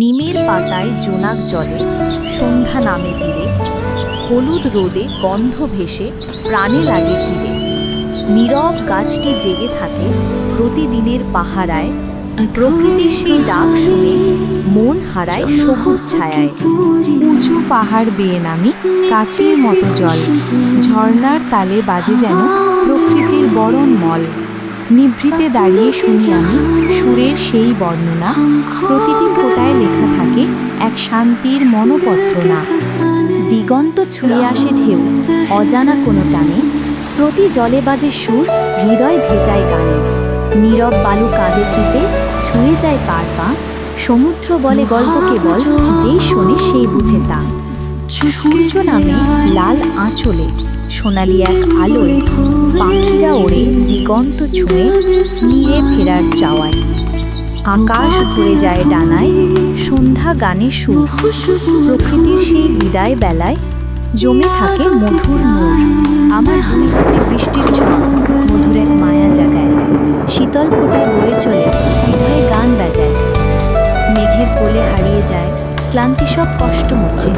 নিমের পাতায় জোনাক জলে, সন্ধ্যা নামে ধীরে, হলুদ রোদে গন্ধ ভেসে, প্রাণে লাগে ঘিরে। নীরব গাছটি জেগে থাকে প্রতিদিনের পাহারায়, প্রকৃতির সেই ডাক শুনে মন হারায় সবুজ ছায়ায়। উঁচু পাহাড় বেয়ে নামি কাছের মতো জল ঝর্ণার তালে বাজে যেন প্রকৃতির বরণ মল নিভৃতে দাঁড়িয়ে শুনি আমি সুরের সেই বর্ণনা। প্রতিটি ফোঁটায় লেখা থাকে এক শান্তির মনোপত্রনা। দিগন্ত ছুঁয়ে আসে ঢেউ, অজানা কোনো টানে। প্রতি জলে বাজে সুর, হৃদয় ভেজায় গানে। নীরব বালু কাঁধে চুপে ছুঁয়ে যায় পার পা। সমুদ্র বলে গল্প কেবল, যেই শোনে সেই বুঝে তা। সূর্য নামে লাল আঁচলে, সোনালি এক আলোয়, পাখিরা ওড়ে। দিগন্ত ছুঁয়ে নীরে ফেরার চাওয়ায়। আকাশ ভরে যায় ডানায়, সন্ধ্যা গানে সুর। প্রকৃতির সেই বিদায় বেলায় জমে থাকে মধুর নূর আমার দুই হাতে বৃষ্টির ছোঁয়া মধুর এক মায়া জাগায়। শীতল ফোঁটায় বয়ে চলে হৃদয়ে গান বাজায়। মেঘের কোলে হারিয়ে যায়, ক্লান্তি সব কষ্ট মুছে।